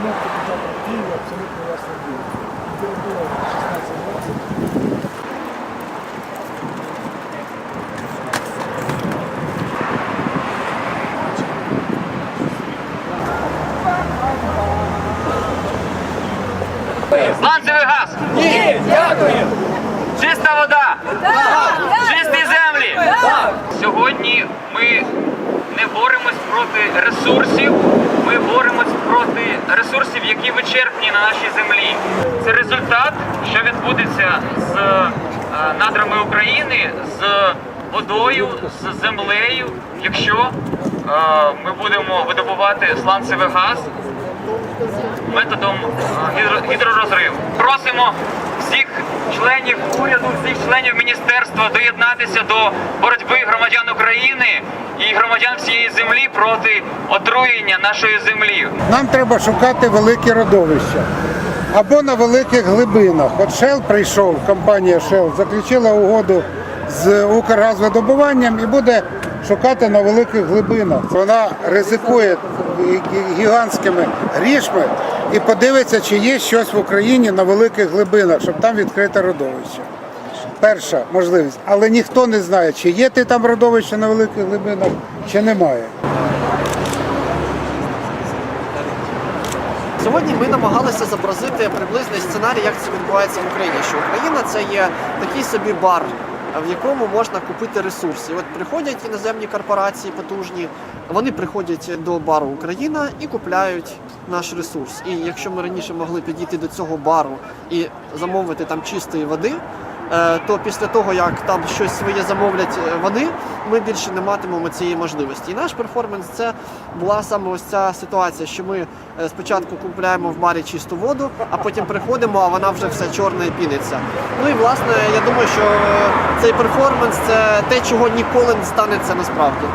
Установка початку в абсолютно ясно було. Температура 16-20. Сланцевий газ! Ні, дякую! Чиста вода! Чисті землі! Сьогодні ми не боремось проти ресурсів, ресурсів, які вичерпні на нашій землі. Це результат, що відбудеться з е, надрами України, з водою, з землею, якщо е, ми будемо видобувати сланцевий газ методом е, гідророзриву. Просимо членів уряду, всіх членів міністерства доєднатися до боротьби громадян України і громадян всієї землі проти отруєння нашої землі. Нам треба шукати великі родовища або на великих глибинах. От Shell прийшов, компанія Shell заключила угоду з Укргазвидобуванням і буде шукати на великих глибинах. Вона ризикує гігантськими грішми і подивиться, чи є щось в Україні на великих глибинах, щоб там відкрити родовище. Перша можливість, але ніхто не знає, чи є ти там родовище на великих глибинах, чи немає. Сьогодні ми намагалися зобразити приблизний сценарій, як це відбувається в Україні. Що Україна це є такий собі бар, в якому можна купити ресурси. От приходять іноземні корпорації потужні, вони приходять до бару Україна і купляють наш ресурс. І якщо ми раніше могли підійти до цього бару і замовити там чистої води. Е, То після того, як там щось своє замовлять е, вони, ми більше не матимемо цієї можливості. І наш перформанс це була саме ось ця ситуація, що ми е, спочатку купляємо в барі чисту воду, а потім приходимо, а вона вже вся чорна і піниться. Ну і власне я думаю, що цей перформанс це те, чого ніколи не станеться насправді.